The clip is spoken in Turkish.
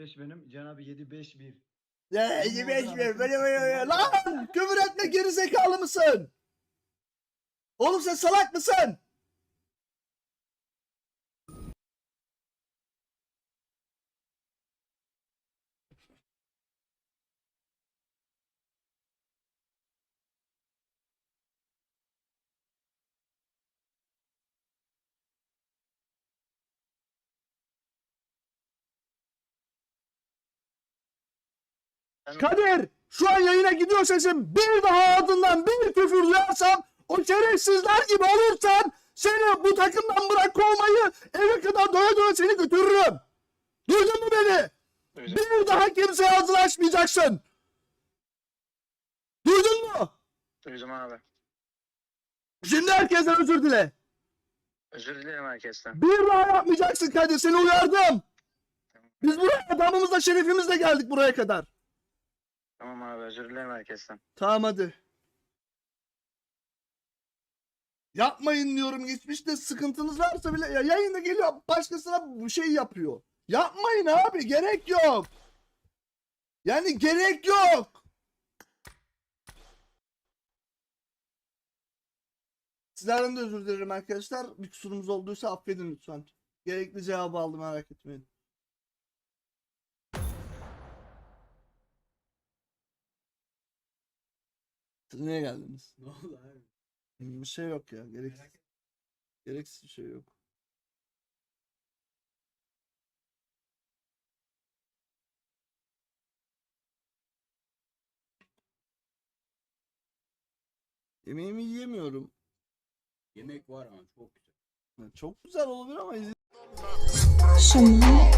Birleş benim. Cenabı 7-5-1. Ya 25 mi? Böyle böyle böyle. Lan küfür etme geri zekalı mısın? Oğlum sen salak mısın? Kadir şu an yayına gidiyor sesim. Bir daha ardından bir küfür duyarsam o şerefsizler gibi olursan seni bu takımdan bırak kovmayı eve kadar doya doya seni götürürüm. Duydun mu beni? Bir daha kimseye ağzını açmayacaksın. Duydun mu? Duydum abi. Şimdi herkesten özür dile. Özür dilerim herkesten. Bir daha yapmayacaksın Kadir seni uyardım. Biz buraya adamımızla şerefimizle geldik buraya kadar. Tamam abi özür dilerim herkesten. Tamam hadi. Yapmayın diyorum. Geçmişte sıkıntınız varsa bile ya yayında geliyor başkasına bir şey yapıyor. Yapmayın abi gerek yok. Yani gerek yok. Sizlerden de özür dilerim arkadaşlar. Bir kusurumuz olduysa affedin lütfen. Gerekli cevabı aldım merak etmeyin. Niye geldiniz? Ne oldu abi? Bir şey yok ya. Gereksiz. Gereksiz bir şey yok. Yemeğimi yiyemiyorum. Yemek var ama çok güzel. Çok güzel olabilir ama izin- Chanel.